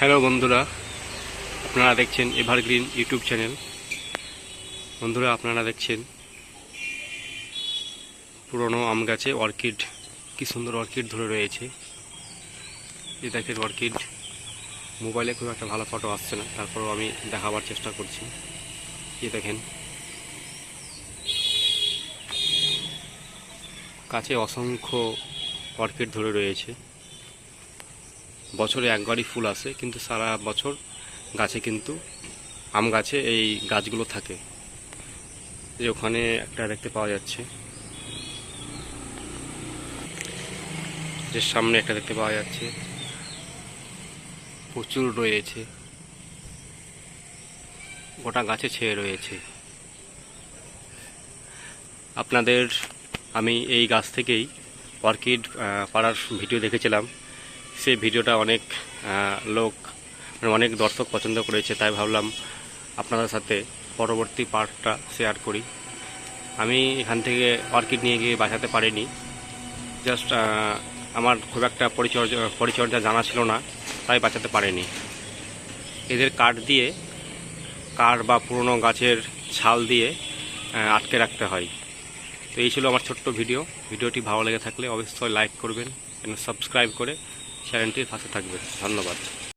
Hello বন্ধুরা, আপনারা দেখছেন এভারগ্রিন ইউটিউব চ্যানেল। বন্ধুরা, আপনারা দেখছেন পুরনো আম গাছে অর্কিড, কি সুন্দর অর্কিড ধরে রয়েছে। এই দেখেন অর্কিড, মোবাইলে খুব একটা ভালো ফটো আসছে না, তারপরেও আমি দেখাবার চেষ্টা করছি। এ দেখেন কাছে অসংখ্য অর্কিড ধরে রয়েছে। বছরে একবারই ফুল আসে, কিন্তু সারা বছর গাছে কিন্তু আম গাছে এই গাছগুলো থাকে। যে ওখানে একটা দেখতে পাওয়া যাচ্ছে। যে সামনে একটা দেখতে পাওয়া যাচ্ছে। প্রচুর রয়েছে। গোটা গাছে ছেয়ে রয়েছে। আপনাদের, আমি এই গাছ থেকেই অর্কিড পাড়ার ভিডিও দেখেছিলাম। সেই ভিডিওটা অনেক লোক মানে অনেক দর্শক পছন্দ করেছে, তাই ভাবলাম আপনাদের সাথে পরবর্তী পার্টটা শেয়ার করি। আমি এখান থেকে অর্কিড নিয়ে গিয়ে বাঁচাতে পারিনি। জাস্ট আমার খুব একটা পরিচর্যা পরিচর্যা জানা ছিল না, তাই বাঁচাতে পারিনি। এদের কাঠ দিয়ে, কাঠ বা পুরনো গাছের ছাল দিয়ে আটকে রাখতে হয়। তো এই ছিল আমার ছোট্ট ভিডিও। ভিডিওটি ভালো লেগে থাকলে অবশ্যই লাইক করবেন সাবস্ক্রাইব করে চ্যানেলটির পাশে থাকবে ধন্যবাদ।